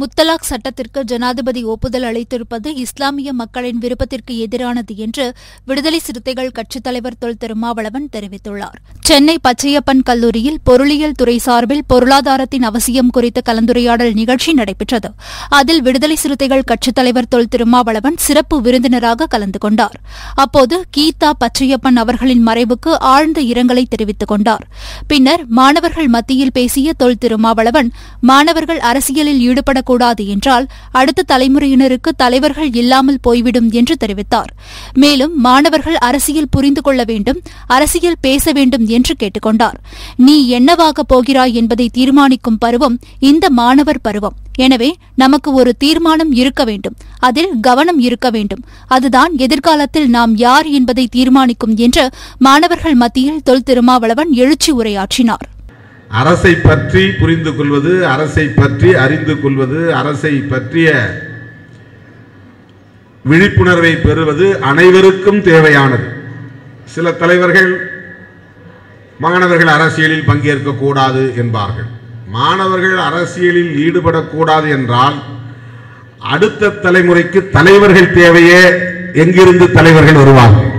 முத்தலாக் சட்டத்திற்கு ஜனாதிபதி ஒப்புதல் அளித்திருப்பது இஸ்லாமிய மக்களின் விருப்பத்திற்கு எதிரானது என்று விடுதலை சிறுத்தைகள் கட்சித் தலைவர் தொல் திருமாவளவன் தெரிவித்துள்ளார். சென்னை பச்சையப்பன் கல்லூரியில் பொருளியல் துறை சார்பில் பொருளாதாரத்தின் அவசியம் குறித்த கலந்துரையாடல் நிகழ்ச்சி நடைபெற்றது. அதில் விடுதலை சிறுத்தைகள் கட்சித் தலைவர் தொல் திருமாவளவன் சிறப்பு விருந்தினராக கலந்து கொண்டார். அப்போது கீதா பச்சையப்பன் அவர்களின் மறைவுக்கு ஆழ்ந்த இரங்கலை தெரிவித்துக் கொண்டார். பின்னர் மாணவர்கள் மத்தியில் பேசிய தொல் திருமாவளவன் மாணவர்கள் அரசியலில் ஈடுபட ஈடுபடக்கூடாது என்றால் அடுத்த தலைமுறையினருக்கு தலைவர்கள் இல்லாமல் போய்விடும் என்று தெரிவித்தார். மேலும் மாணவர்கள் அரசியல் புரிந்து கொள்ள வேண்டும் அரசியல் பேச வேண்டும் என்று கேட்டுக்கொண்டார். நீ என்னவாக போகிறாய் என்பதை தீர்மானிக்கும் பருவம் இந்த மாணவர் பருவம். எனவே நமக்கு ஒரு தீர்மானம் இருக்க வேண்டும். அதில் கவனம் இருக்க வேண்டும். அதுதான் எதிர்காலத்தில் நாம் யார் என்பதை தீர்மானிக்கும் என்று மாணவர்கள் மத்தியில் தொல் திருமாவளவன் எழுச்சி உரையாற்றினார். அரசை பற்றி புரிந்து கொள்வது அரசை பற்றி அறிந்து கொள்வது அரசை பற்றிய விழிப்புணர்வை பெறுவது அனைவருக்கும் தேவையானது. சில தலைவர்கள் மாணவர்கள் அரசியலில் பங்கேற்கக்கூடாது என்பார்கள். மாணவர்கள் அரசியலில் ஈடுபடக்கூடாது என்றால் அடுத்த தலைமுறைக்கு தலைவர்கள் தேவையே. எங்கிருந்து தலைவர்கள் வருவார்கள்?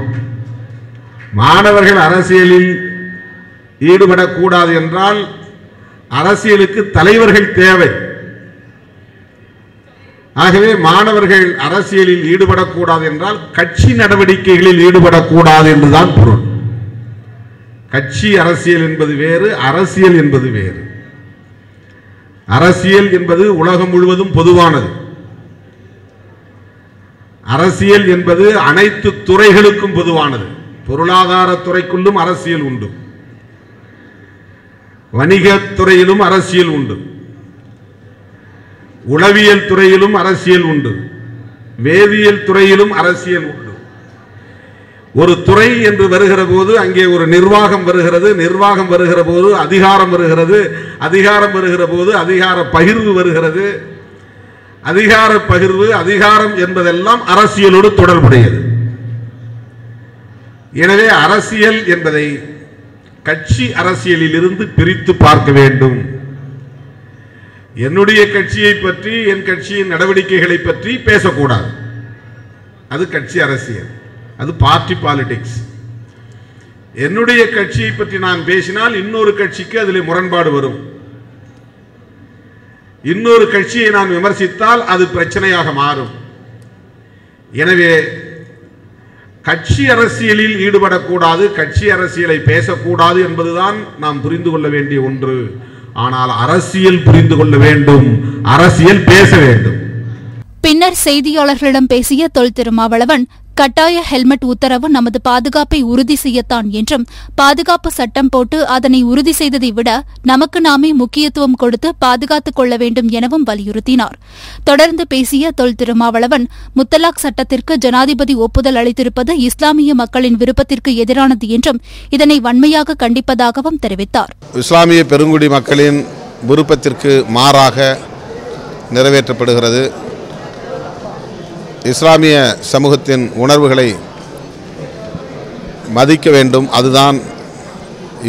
மாணவர்கள் அரசியலில் ஈடுபடக்கூடாது என்றால் அரசியலுக்கு தலைவர்கள் தேவை. ஆகவே மாணவர்கள் அரசியலில் ஈடுபடக்கூடாது என்றால் கட்சி நடவடிக்கைகளில் ஈடுபடக்கூடாது என்றுதான் பொருள். கட்சி அரசியல் என்பது வேறு அரசியல் என்பது வேறு. அரசியல் என்பது உலகம் முழுவதும் பொதுவானது. அரசியல் என்பது அனைத்து துறைகளுக்கும் பொதுவானது. பொருளாதார துறைக்குள்ளும் அரசியல் உண்டு. வணிகத் துறையிலும் அரசியல் உண்டு. உளவியல் துறையிலும் அரசியல் உண்டு. வேதியியல் துறையிலும் அரசியல் உண்டு. ஒரு துறை என்று வருகிற போது அங்கே ஒரு நிர்வாகம் வருகிறது நிர்வாகம் வருகிற போது அதிகாரம் வருகிறது அதிகாரம் வருகிற போது அதிகார பகிர்வு வருகிறது. அதிகார பகிர்வு அதிகாரம் என்பதெல்லாம் அரசியலோடு தொடர்புடையது. எனவே அரசியல் என்பதை கட்சி அரசியலில் இருந்து பிரித்து பார்க்க வேண்டும். என்னுடைய கட்சியை பற்றி என் கட்சியின் நடவடிக்கைகளை பற்றி பேசக்கூடாது. அது கட்சி அரசியல். அது பார்ட்டி பாலிடிக்ஸ் என்னுடைய கட்சியை பற்றி நான் பேசினால் இன்னொரு கட்சிக்கு அதில் முரண்பாடு வரும். இன்னொரு கட்சியை நான் விமர்சித்தால் அது பிரச்சனையாக மாறும். எனவே கட்சி அரசியலில் ஈடுபடக்கூடாது கட்சி அரசியலை பேசக்கூடாது என்பதுதான் நாம் புரிந்து கொள்ள வேண்டிய ஒன்று. ஆனால் அரசியல் புரிந்து கொள்ள வேண்டும் அரசியல் பேச வேண்டும். பின்னர் செய்தியாளர்களிடம் பேசிய தொல் திருமாவளவன் கட்டாய ஹெல்மெட் உத்தரவு நமது பாதுகாப்பை உறுதி செய்யத்தான் என்றும் பாதுகாப்பு சட்டம் போட்டு அதனை உறுதி செய்ததை விட நமக்கு நாமே முக்கியத்துவம் கொடுத்து பாதுகாத்துக் கொள்ள வேண்டும் எனவும் வலியுறுத்தினார். தொடர்ந்து பேசிய தொல் திருமாவளவன் முத்தலாக் சட்டத்திற்கு ஜனாதிபதி ஒப்புதல் அளித்திருப்பது இஸ்லாமிய மக்களின் விருப்பத்திற்கு எதிரானது என்றும் இதனை வன்மையாக கண்டிப்பதாகவும் தெரிவித்தார். இஸ்லாமிய பெருங்குடி மக்களின் விருப்பத்திற்கு மாறாக நிறைவேற்றப்படுகிறது. இஸ்லாமிய சமூகத்தின் உணர்வுகளை மதிக்க வேண்டும். அதுதான்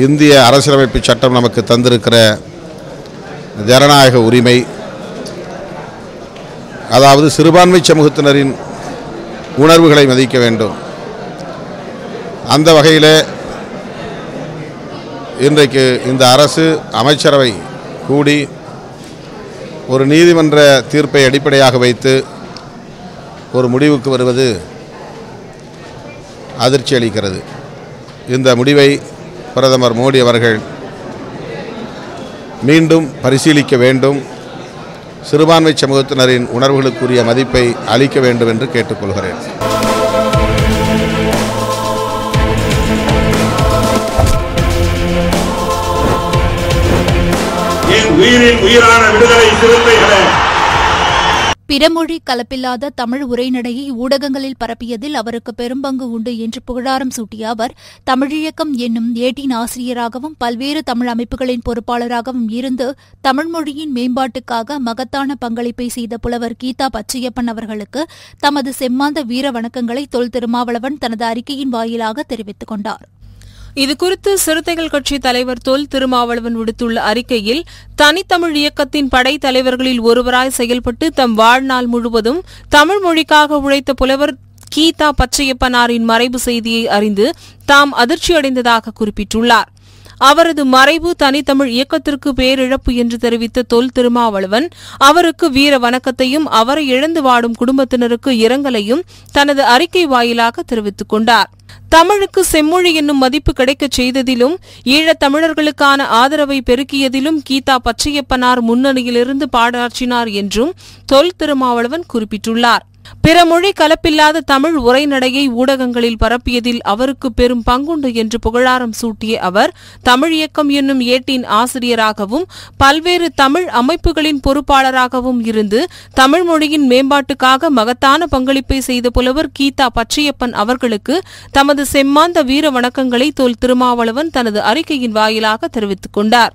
இந்திய அரசியலமைப்பு சட்டம் நமக்கு தந்திருக்கிற ஜனநாயக உரிமை. அதாவது சிறுபான்மை சமூகத்தினரின் உணர்வுகளை மதிக்க வேண்டும். அந்த வகையில் இன்றைக்கு இந்த அரசு அமைச்சரவை கூடி ஒரு நீதிமன்ற தீர்ப்பை அடிப்படையாக வைத்து ஒரு முடிவுக்கு வருவது அதிர்ச்சி அளிக்கிறது. இந்த முடிவை பிரதமர் மோடி அவர்கள் மீண்டும் பரிசீலிக்க வேண்டும். சிறுபான்மை சமூகத்தினரின் உணர்வுகளுக்குரிய மதிப்பை அளிக்க வேண்டும் என்று கேட்டுக்கொள்கிறேன். உயிரின் உயிரான விடுதலை சிறுத்தைகளை பிறமொழி கலப்பில்லாத தமிழ் உரைநடையை ஊடகங்களில் பரப்பியதில் அவருக்கு பெரும்பங்கு உண்டு என்று புகழாரம் சூட்டிய அவர் தமிழியக்கம் என்னும் ஏட்டின் ஆசிரியராகவும் பல்வேறு தமிழ் அமைப்புகளின் பொறுப்பாளராகவும் இருந்து தமிழ் மொழியின் மேம்பாட்டுக்காக மகத்தான பங்களிப்பை செய்த புலவர் கீதா பச்சையப்பன் அவர்களுக்கு தமது செம்மாந்த வீர வணக்கங்களை தொல் திருமாவளவன் தனது அறிக்கையின் வாயிலாக தெரிவித்துக் கொண்டாா் இதுகுறித்து சிறுத்தைகள் கட்சி தலைவர் தொல் திருமாவளவன் விடுத்துள்ள அறிக்கையில் தனித்தமிழ் இயக்கத்தின் படைத்தலைவர்களில் ஒருவராய் செயல்பட்டு தம் வாழ்நாள் முழுவதும் தமிழ் மொழிக்காக உழைத்த புலவர் கீதா பச்சையப்பனாரின் மறைவு செய்தியை அறிந்து தாம் அதிர்ச்சியடைந்ததாக குறிப்பிட்டுள்ளார். அவரது மறைவு தனித்தமிழ் இயக்கத்திற்கு பேரிழப்பு என்று தெரிவித்த தொல் திருமாவளவன் அவருக்கு வீர வணக்கத்தையும் அவரை இழந்து வாடும் குடும்பத்தினருக்கு இரங்கலையும் தனது அறிக்கை வாயிலாக தெரிவித்துக் கொண்டார். தமிழுக்கு செம்மொழி என்னும் மதிப்பு கிடைக்கச் செய்ததிலும் ஈழத் தமிழர்களுக்கான ஆதரவை பெருக்கியதிலும் கீதா பச்சையப்பனார் முன்னணியிலிருந்து பாடாற்றினார் என்றும் தொல் திருமாவளவன் குறிப்பிட்டுள்ளார். பிற மொழி கலப்பில்லாத தமிழ் உரைநடையை ஊடகங்களில் பரப்பியதில் அவருக்கு பெரும் பங்குண்டு என்று புகழாரம் சூட்டிய அவர் தமிழ் இயக்கம் என்னும் ஏட்டின் ஆசிரியராகவும் பல்வேறு தமிழ் அமைப்புகளின் பொறுப்பாளராகவும் இருந்து தமிழ் மொழியின் மேம்பாட்டுக்காக மகத்தான பங்களிப்பை செய்த புலவர் கீதா பச்சையப்பன் அவர்களுக்கு தமது செம்மாந்த வீர வணக்கங்களை தோல் திருமாவளவன் தனது அறிக்கையின் வாயிலாக தெரிவித்துக் கொண்டார்.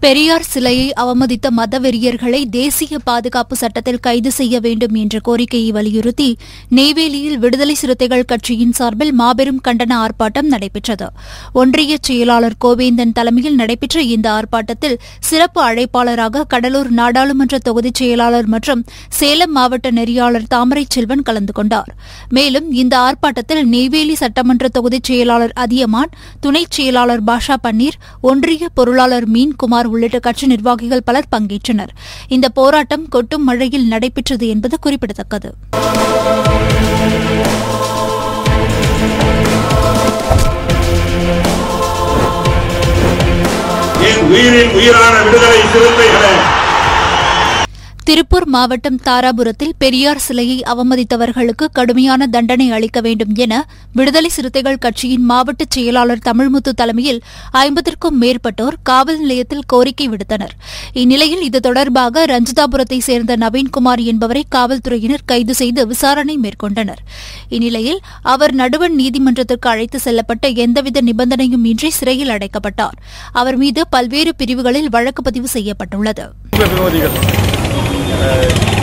பெரியார் சிலையை அவமதித்த மதவெறியர்களை தேசிய பாதுகாப்பு சட்டத்தில் கைது செய்ய வேண்டும் என்ற கோரிக்கையை வலியுறுத்தி நெய்வேலியில் விடுதலை சிறுத்தைகள் கட்சியின் சார்பில் மாபெரும் கண்டன ஆர்ப்பாட்டம் நடைபெற்றது. ஒன்றிய செயலாளர் கோவேந்தன் தலைமையில் நடைபெற்ற இந்த ஆர்ப்பாட்டத்தில் சிறப்பு அழைப்பாளராக கடலூர் நாடாளுமன்ற தொகுதிச் செயலாளர் மற்றும் சேலம் மாவட்ட நெறியாளர் தாமரை செல்வன் கலந்து கொண்டார். மேலும் இந்த ஆர்ப்பாட்டத்தில் நெய்வேலி சட்டமன்ற தொகுதிச் செயலாளர் அதியமான் துணைச் செயலாளர் பாஷா பன்னீர் ஒன்றிய பொருளாளர் மீன்குமார் உள்ளிட்ட கட்சி நிர்வாகிகள் பலர் பங்கேற்றனர். இந்த போராட்டம் கொட்டும் மழையில் நடைபெற்றது என்பது குறிப்பிடத்தக்கது. உயிரின் உயிரான விடுதலை சிறுத்தைகளை திருப்பூர் மாவட்டம் தாராபுரத்தில் பெரியார் சிலையை அவமதித்தவர்களுக்கு கடுமையான தண்டனை அளிக்க வேண்டும் என விடுதலை சிறுத்தைகள் கட்சியின் மாவட்ட செயலாளர் தமிழ்முத்து தலைமையில் ஐம்பதற்கும் மேற்பட்டோர் காவல் நிலையத்தில் கோரிக்கை விடுத்தனர். இந்நிலையில் இது தொடர்பாக ரஞ்சிதாபுரத்தை சேர்ந்த நவீன்குமார் என்பவரை காவல்துறையினர் கைது செய்து விசாரணை மேற்கொண்டனர். இந்நிலையில் அவர் நடுவண் நீதிமன்றத்திற்கு அழைத்து செல்லப்பட்ட எந்தவித நிபந்தனையும் இன்றி சிறையில் அடைக்கப்பட்டார். அவர் மீது பல்வேறு பிரிவுகளில் வழக்கு பதிவு செய்யப்பட்டுள்ளது.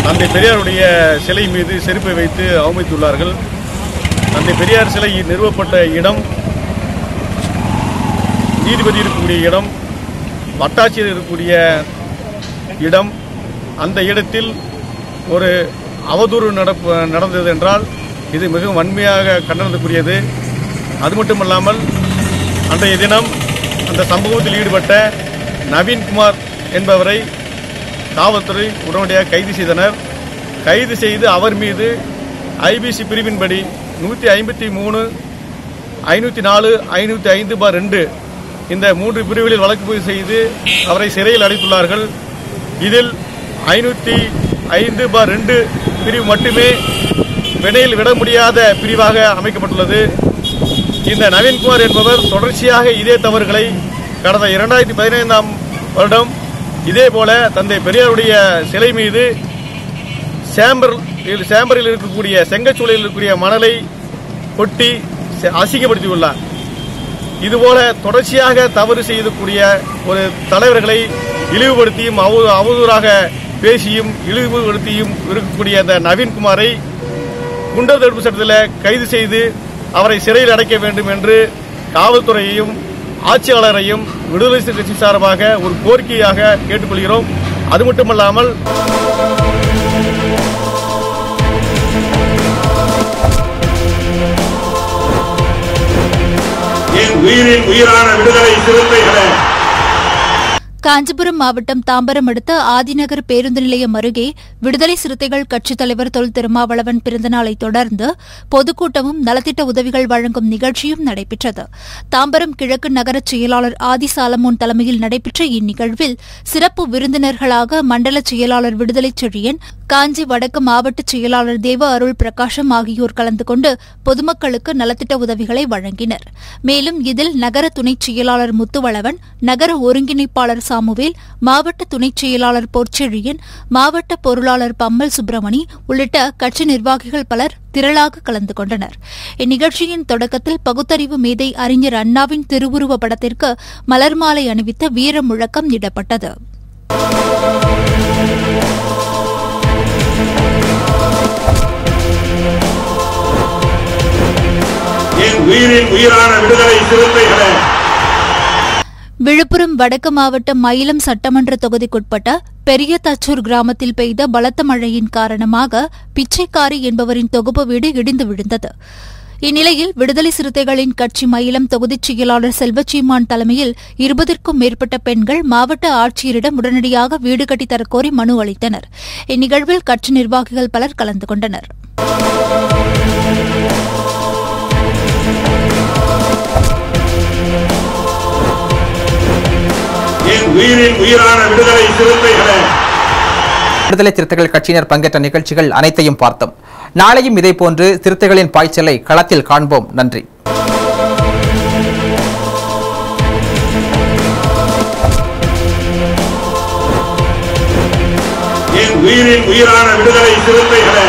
தந்தை பெரியாருடைய சிலை மீது செருப்பை வைத்து அவமதித்துள்ளார்கள். தந்தை பெரியார் சிலை நிறுவப்பட்ட இடம் நீதிபதி இருக்கக்கூடிய இடம் வட்டாட்சியர் இருக்கக்கூடிய இடம். அந்த இடத்தில் ஒரு அவதூறு நடப்பு நடந்தது என்றால் இது மிகவும் வன்மையாக கண்டனத்துக்குரியது. அது மட்டுமல்லாமல் அன்றைய தினம் அந்த சம்பவத்தில் ஈடுபட்ட நவீன்குமார் என்பவரை காவல்துறை உடனடியாக கைது செய்தனர். கைது செய்து அவர் மீது ஐபிசி பிரிவின்படி நூற்றி ஐம்பத்தி மூணு ஐநூற்றி நாலு ஐநூற்றி ஐந்து பார் ரெண்டு இந்த மூன்று பிரிவுகளில் வழக்கு பதிவு செய்து அவரை சிறையில் அடைத்துள்ளார்கள். இதில் ஐநூற்றி ஐந்து பார் ரெண்டு பிரிவு மட்டுமே வினையில் விட முடியாத பிரிவாக அமைக்கப்பட்டுள்ளது. இந்த நவீன்குமார் என்பவர் தொடர்ச்சியாக இதே தவறுகளை கடந்த இரண்டாயிரத்தி பதினைந்தாம் வருடம் இதே போல தந்தை பெரியாருடைய சிலை மீது சேம்பர் சேம்பரில் இருக்கக்கூடிய செங்கச்சூளையில் இருக்கக்கூடிய மணலை கொட்டி அசிங்கப்படுத்தியுள்ளார். இதுபோல தொடர்ச்சியாக தவறு செய்யக்கூடிய ஒரு தலைவர்களை இழிவுபடுத்தியும் அவ- அவதூறாக பேசியும் இழிவுபடுத்தியும் இருக்கக்கூடிய அந்த நவீன்குமாரை குண்டர் தடுப்பு சட்டத்தில் கைது செய்து அவரை சிறையில் அடைக்க வேண்டும் என்று காவல்துறையையும் ஆட்சியாளரையும் விடுதலை சிறுத்தை கட்சி சார்பாக ஒரு கோரிக்கையாக கேட்டுக்கொள்கிறோம். அது மட்டுமல்லாமல் என் உயிரின் உயிரான விடுதலை சிறுத்தைகளை காஞ்சிபுரம் மாவட்டம் தாம்பரம் அடுத்த ஆதிநகர் பேருந்து நிலையம் அருகே விடுதலை சிறுத்தைகள் கட்சித் தலைவர் தொல் திருமாவளவன் பிறந்தநாளை தொடர்ந்து பொதுக்கூட்டமும் நலத்திட்ட உதவிகள் வழங்கும் நிகழ்ச்சியும் நடைபெற்றது. தாம்பரம் கிழக்கு நகர செயலாளர் ஆதி சாலமோன் தலைமையில் நடைபெற்ற இந்நிகழ்வில் சிறப்பு விருந்தினர்களாக மண்டல செயலாளர் விடுதலை செழியன் காஞ்சி வடக்கு மாவட்ட செயலாளர் தேவ அருள் பிரகாஷம் ஆகியோர் கலந்து கொண்டு பொதுமக்களுக்கு நலத்திட்ட உதவிகளை வழங்கினர். மேலும் இதில் நகர துணைச் செயலாளர் முத்துவளவன் நகர ஒருங்கிணைப்பாளர் சாமுவேல் மாவட்ட துணைச் செயலாளர் பொற்செழியன் மாவட்ட பொருளாளர் பம்மல் சுப்பிரமணி உள்ளிட்ட கட்சி நிர்வாகிகள் பலர் திரளாக கலந்து கொண்டனர். இந்நிகழ்ச்சியின் தொடக்கத்தில் பகுத்தறிவு மேதை அறிஞர் அண்ணாவின் திருவுருவ படத்திற்கு மலர் மாலை அணிவித்த வீர முழக்கம் இடப்பட்டது உயிரின் உயிரான விடுதலை சிறுத்தைகளை விழுப்புரம் வடக்கு மாவட்டம் மயிலம் சட்டமன்ற தொகுதிக்குட்பட்ட பெரிய தச்சூர் கிராமத்தில் பெய்த பலத்த மழையின் காரணமாக பிச்சைக்காரி என்பவரின் தொகுப்பு வீடு இடிந்து விழுந்தது. இந்நிலையில் விடுதலை சிறுத்தைகளின் கட்சி மயிலம் தொகுதிச் செயலாளர் செல்வச்சீமான் தலைமையில் இருபதற்கும் மேற்பட்ட பெண்கள் மாவட்ட ஆட்சியரிடம் உடனடியாக வீடு கட்டித்தரக்கோரி மனு அளித்தனர். இந்நிகழ்வில் கட்சி நிர்வாகிகள் பலர் கலந்து கொண்டனர். உயிரின் விடுதலை சிறுத்தைகளே. விடுதலை சிறுத்தைகள் கட்சியினர் பங்கேற்ற நிகழ்ச்சிகள் அனைத்தையும் பார்த்தோம். நாளையும் இதேபோன்று சிறுத்தைகளின் பாய்ச்சலை களத்தில் காண்போம். நன்றி. உயிரின் உயிரான விடுதலை சிறுத்தைகளே.